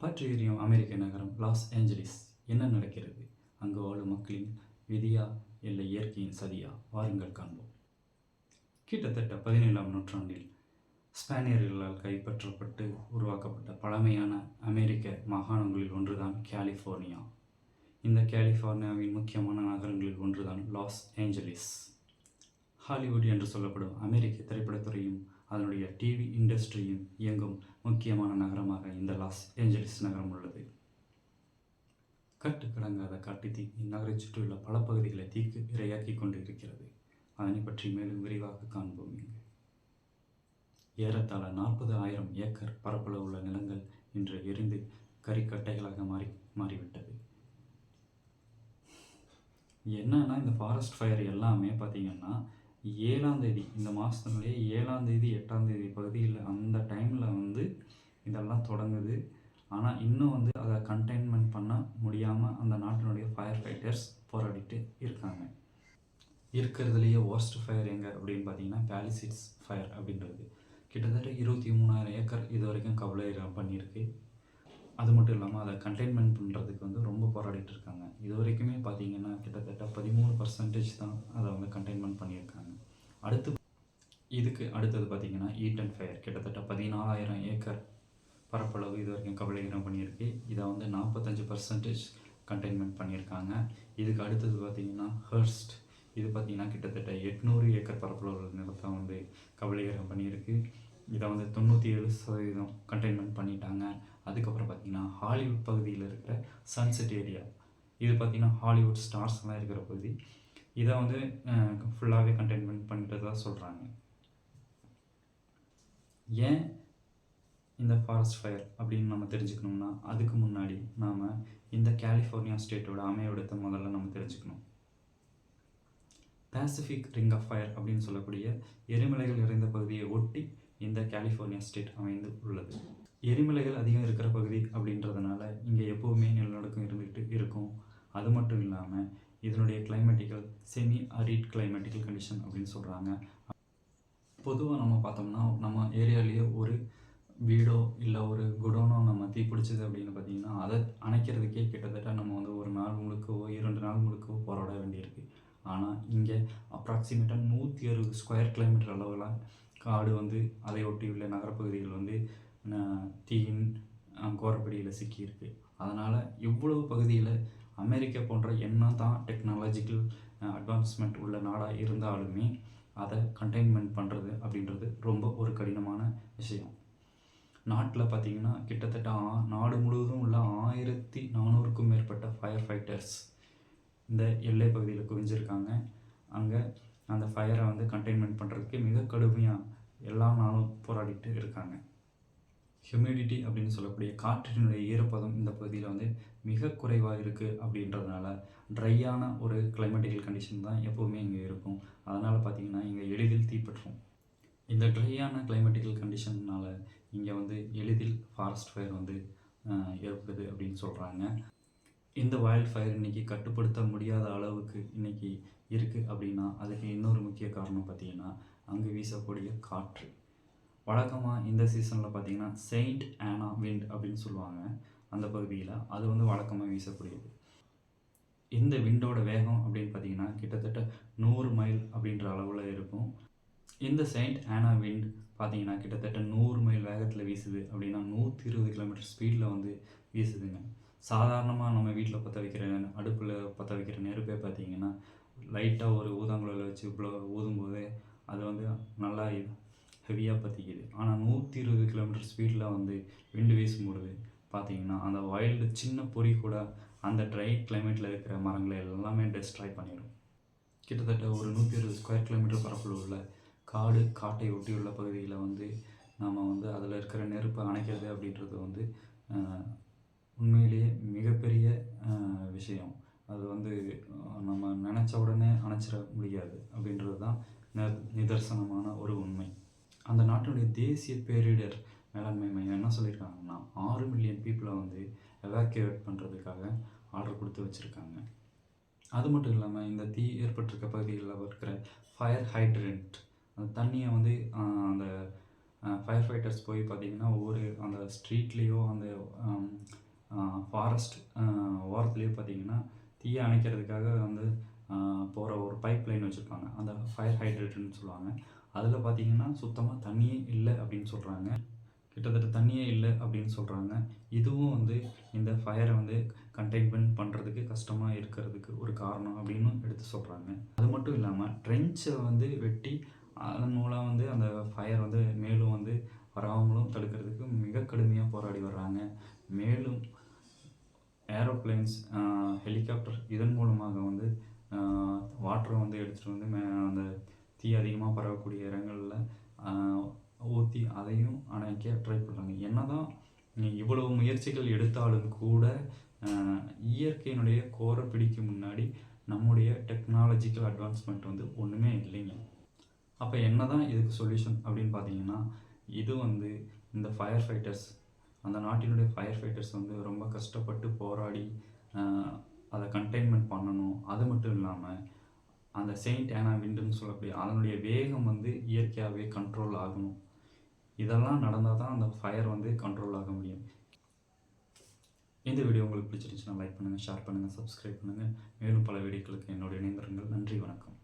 பற்றி எரியும் அமெரிக்க நகரம் லாஸ் ஏஞ்சலிஸ் என்ன நடக்கிறது? அங்கு வாழும் மக்களின் விதியா இல்லை இயற்கையின் சதியா? வாருங்கள் காண்போம். கிட்டத்தட்ட பதினேழாம் நூற்றாண்டில் ஸ்பானியர்களால் கைப்பற்றப்பட்டு உருவாக்கப்பட்ட பழமையான அமெரிக்க மாகாணங்களில் ஒன்றுதான் கலிஃபோர்னியா. இந்த கலிஃபோர்னியாவின் முக்கியமான நகரங்களில் ஒன்றுதான் லாஸ் ஏஞ்சலிஸ். ஹாலிவுட் என்று சொல்லப்படும் அமெரிக்க திரைப்படத்துறையும் அதனுடைய டிவி இண்டஸ்ட்ரியும் இயங்கும் முக்கியமான நகரமாக இந்த லாஸ் ஏஞ்சலிஸ் நகரம் உள்ளது. கட்டுக்கடங்காத காட்டுத்தீ இந்நகரை சுற்றியுள்ள பல பகுதிகளை தீக்கு இரையாக்கி கொண்டு இருக்கிறது அதனை பற்றி மேலும் விரிவாக காண்போம் இங்கு. ஏறத்தாழ நாற்பது ஆயிரம் ஏக்கர் பரப்பளவு உள்ள நிலங்கள் இன்று எரிந்து கரிக்கட்டைகளாக மாறி மாறிவிட்டது. என்னன்னா இந்த ஃபாரஸ்ட் ஃபயர் எல்லாமே பார்த்தீங்கன்னா ஏழாம் தேதி இந்த மாதத்துலேயே ஏழாம் தேதி எட்டாம் தேதி பகுதியில் அந்த டைமில் வந்து இதெல்லாம் தொடங்குது. ஆனால் இன்னும் வந்து அதை கண்டெயின்மெண்ட் பண்ண முடியாமல் அந்த நாட்டினுடைய ஃபயர் ஃபைட்டர்ஸ் போராடிட்டு இருக்காங்க. இருக்கிறதுலையே ஒர்ஸ்ட் ஃபயர் எங்கே அப்படின்னு பார்த்தீங்கன்னா பேலிசிட்ஸ் ஃபயர் அப்படின்றது. கிட்டத்தட்ட இருபத்தி மூணாயிரம் ஏக்கர் இது வரைக்கும் கவலை பண்ணியிருக்கு. அது மட்டும் இல்லாமல் அதை கண்டெயின்மெண்ட் பண்ணுறதுக்கு வந்து ரொம்ப போராடிட்டு இருக்காங்க. இது வரைக்குமே பார்த்தீங்கன்னா கிட்டத்தட்ட பதிமூணு பர்சன்டேஜ் தான் அதை வந்து கண்டெயின்மெண்ட் பண்ணியிருக்காங்க. அடுத்து இதுக்கு அடுத்தது பார்த்தீங்கன்னா அண்ட் ஃபயர் கிட்டத்தட்ட பதினாலாயிரம் ஏக்கர் பரப்பளவு இது வரைக்கும் கபலீகரம் பண்ணியிருக்கு. இதை வந்து நாற்பத்தஞ்சு பர்சன்டேஜ் கண்டெயின்மெண்ட் பண்ணியிருக்காங்க. இதுக்கு அடுத்தது பார்த்தீங்கன்னா ஹர்ஸ்ட் இது பார்த்தீங்கன்னா கிட்டத்தட்ட எட்நூறு ஏக்கர் பரப்பளவு நிலத்தை வந்து கபலீகரம் பண்ணியிருக்கு. இதை வந்து தொண்ணூற்றி ஏழு சதவீதம் கண்டெயின்மெண்ட் பண்ணிட்டாங்க. அதுக்கப்புறம் பார்த்தீங்கன்னா ஹாலிவுட் பகுதியில் இருக்கிற சன்செட் ஏரியா இது பார்த்தீங்கன்னா ஹாலிவுட் ஸ்டார்ஸ்லாம் இருக்கிற பகுதி. இதை வந்து ஃபுல்லாகவே கண்டெயின்மெண்ட் பண்ணுறதா சொல்கிறாங்க ஏன் இந்த ஃபாரஸ்ட் ஃபயர் அப்படின்னு நம்ம தெரிஞ்சுக்கணும்னா அதுக்கு முன்னாடி நாம் இந்த கலிஃபோர்னியா ஸ்டேட்டோட அமைவிடத்தை முதல்ல நம்ம தெரிஞ்சுக்கணும். பேசிஃபிக் ரிங் ஆஃப் ஃபயர் அப்படின்னு சொல்லக்கூடிய எரிமலைகள் நிறைந்த பகுதியை ஒட்டி இந்த கலிஃபோர்னியா ஸ்டேட் அமைந்து உள்ளது. எரிமலைகள் அதிகம் இருக்கிற பகுதி அப்படின்றதுனால இங்கே எப்போவுமே நிலநடுக்கம் இருந்துகிட்டு இருக்கும். அது மட்டும் இல்லாமல் இதனுடைய climatical semi arid climatical condition அப்படின்னு சொல்கிறாங்க பொதுவாக நம்ம பார்த்தோம்னா நம்ம ஏரியாலேயே ஒரு வீடோ இல்லை ஒரு குடோனோ நம்ம தீப்பிடிச்சது அப்படின்னு பார்த்தீங்கன்னா அதை அணைக்கிறதுக்கே கிட்டத்தட்ட நம்ம வந்து ஒரு நாள் முழுக்கவோ இரண்டு நாள் முழுக்கவோ போராட வேண்டியிருக்கு. ஆனால் இங்கே அப்ராக்சிமேட்டாக நூற்றி அறுபது ஸ்கொயர் கிலோமீட்டர் அளவில் காடு வந்து அதை ஒட்டியுள்ள நகரப்பகுதிகள் வந்து தீயின் கோரப்படியில் சிக்கியிருக்கு. அதனால் இவ்வளவு பகுதியில் அமெரிக்கா போன்ற என்ன தான் டெக்னாலஜிக்கல் அட்வான்ஸ்மெண்ட் உள்ள நாடாக இருந்தாலுமே அதை கண்டெயின்மெண்ட் பண்ணுறது அப்படின்றது ரொம்ப ஒரு கடினமான விஷயம். நாட்டில் பார்த்தீங்கன்னா கிட்டத்தட்ட ஆ- நாடு முழுவதும் உள்ள ஆயிரத்தி நானூறுக்கும் மேற்பட்ட ஃபயர் ஃபைட்டர்ஸ் இந்த எல்லை பகுதியில் குவிஞ்சிருக்காங்க. அங்கே அந்த ஃபயரை வந்து கண்டெயின்மெண்ட் பண்ணுறதுக்கு மிக கடுமையாக எல்லா நாளும் போராடிட்டு இருக்காங்க. ஹியூமிடிட்டி அப்படின்னு சொல்லக்கூடிய காற்றினுடைய ஈரப்பதம் இந்த பகுதியில் வந்து மிக குறைவாக இருக்குது அப்படின்றதுனால ட்ரையான ஒரு கிளைமேட்டிக்கல் கண்டிஷன் தான் எப்போவுமே இங்கே இருக்கும். அதனால் பார்த்தீங்கன்னா இங்கே எளிதில் தீப்பற்றும் இந்த ட்ரையான கிளைமேட்டிக்கல் கண்டிஷன்னால இங்கே வந்து எளிதில் ஃபாரஸ்ட் ஃபயர் வந்து ஏற்படுது அப்படின்னு சொல்கிறாங்க இந்த வைல்ட் ஃபயர் இன்னைக்கு கட்டுப்படுத்த முடியாத அளவுக்கு இன்னைக்கு இருக்குது அப்படின்னா அதுக்கு இன்னொரு முக்கிய காரணம் பார்த்தீங்கன்னா அங்கே வீசக்கூடிய காற்று. வழக்கமாக இந்த சீசனில் பார்த்தீங்கன்னா செயின்ட் ஆனா விண்ட் அப்படின்னு சொல்லுவாங்க அந்த பகுதியில் அது வந்து வழக்கமாக வீசக்கூடியது. இந்த விண்டோட வேகம் அப்படின்னு பார்த்தீங்கன்னா கிட்டத்தட்ட நூறு மைல் அப்படின்ற அளவில் இருக்கும். இந்த செயின்ட் ஆனா விண்ட் பார்த்தீங்கன்னா கிட்டத்தட்ட நூறு மைல் வேகத்தில் வீசுது அப்படின்னா நூற்றி இருபது கிலோமீட்டர் ஸ்பீடில் வந்து வீசுதுங்க. சாதாரணமாக நம்ம வீட்டில் பற்ற வைக்கிற அடுப்பில் பற்ற வைக்கிற நெருப்பே பார்த்தீங்கன்னா லைட்டாக ஒரு ஊதாங்குழல வச்சு இவ்வளோ ஊதும்போது அது வந்து நல்லா ஹெவியாக பற்றிக்குது ஆனால் நூற்றி இருபது கிலோமீட்டர் ஸ்பீடில் வந்து விண்டு வீசும்பொழுது பார்த்தீங்கன்னா அந்த வயல்டு சின்ன பொறி கூட அந்த ட்ரை கிளைமேட்டில் இருக்கிற மரங்களை எல்லாமே டெஸ்ட்ராய் பண்ணிடும் கிட்டத்தட்ட ஒரு நூற்றி இருபது ஸ்கொயர் கிலோமீட்டர் பரப்பில் உள்ள காடு காட்டை ஒட்டியுள்ள பகுதியில் வந்து நாம் வந்து அதில் இருக்கிற நெருப்பை அணைக்கிறது அப்படின்றது வந்து உண்மையிலேயே மிகப்பெரிய விஷயம். அது வந்து நம்ம நினச்ச உடனே அணைச்சிட முடியாது அப்படின்றது தான் நி- நிதர்சனமான ஒரு உண்மை. அந்த நாட்டினுடைய தேசிய பேரிடர் மேலாண்மை மையம் என்ன சொல்லியிருக்காங்கன்னா ஆறு மில்லியன் பீப்புளை வந்து எவாக்குவேட் பண்ணுறதுக்காக ஆர்டர் கொடுத்து வச்சுருக்காங்க. அது மட்டும் இல்லாமல் இந்த தீ ஏற்பட்டிருக்க பகுதிகளில் இருக்கிற ஃபயர் ஹைட்ரண்ட் அந்த தண்ணியை வந்து அந்த ஃபயர் ஃபைட்டர்ஸ் போய் பார்த்தீங்கன்னா ஒவ்வொரு அந்த ஸ்ட்ரீட்லேயோ அந்த ஃபாரஸ்ட் ஓரத்துலேயே பார்த்தீங்கன்னா தீயை அணைக்கிறதுக்காக வந்து போகிற ஒரு பைப் லைன் வச்சுருப்பாங்க. அந்த ஃபயர் ஹைட்ரேட்டுன்னு சொல்லுவாங்க. அதில் பார்த்தீங்கன்னா சுத்தமாக தண்ணியே இல்லை அப்படின்னு சொல்கிறாங்க கிட்டத்தட்ட தண்ணியே இல்லை அப்படின்னு சொல்கிறாங்க இதுவும் வந்து இந்த ஃபயரை வந்து கண்டெயின்மெண்ட் பண்ணுறதுக்கு கஷ்டமாக இருக்கிறதுக்கு ஒரு காரணம் அப்படின்னு எடுத்து சொல்கிறாங்க அது மட்டும் இல்லாமல் ட்ரென்ச்சை வந்து வெட்டி அதன் மூலம் வந்து அந்த ஃபயர் வந்து மேலும் வந்து வராமலும் தடுக்கிறதுக்கு மிக கடுமையாக போராடி வர்றாங்க. மேலும் ஏரோப்ளைன்ஸ் ஹெலிகாப்டர் இதன் மூலமாக வந்து வாட்டரை வந்து எடுத்துகிட்டு வந்து மே அந்த தீ அதிகமாக பரவக்கூடிய இடங்களில் ஊற்றி அதையும் அணைக்க ட்ரை பண்ணுறாங்க என்ன தான் இவ்வளவு முயற்சிகள் எடுத்தாலும் கூட இயற்கையினுடைய கோர பிடிக்கு முன்னாடி நம்முடைய டெக்னாலஜிக்கல் அட்வான்ஸ்மெண்ட் வந்து ஒன்றுமே இல்லைங்க. அப்போ என்ன தான் இதுக்கு சொல்யூஷன் அப்படின்னு பார்த்தீங்கன்னா இது வந்து இந்த ஃபயர் ஃபைட்டர்ஸ் அந்த நாட்டினுடைய ஃபயர் ஃபைட்டர்ஸ் வந்து ரொம்ப கஷ்டப்பட்டு போராடி அதை கண்டெயின்மெண்ட் பண்ணணும். அது மட்டும் இல்லாமல் அந்த செயின்ட் ஆனா விண்டுன்னு சொல்லக்கூடிய அதனுடைய வேகம் வந்து இயற்கையாகவே கண்ட்ரோல் ஆகணும். இதெல்லாம் நடந்தால் தான் அந்த ஃபயர் வந்து கண்ட்ரோல் ஆக முடியும். இந்த வீடியோ உங்களுக்கு பிடிச்சிருந்துச்சுன்னா லைக் பண்ணுங்கள் ஷேர் பண்ணுங்கள் சப்ஸ்கிரைப் பண்ணுங்கள் மேலும் பல வீடியோக்களுக்கு என்னோட இணைந்திருங்கள். நன்றி வணக்கம்.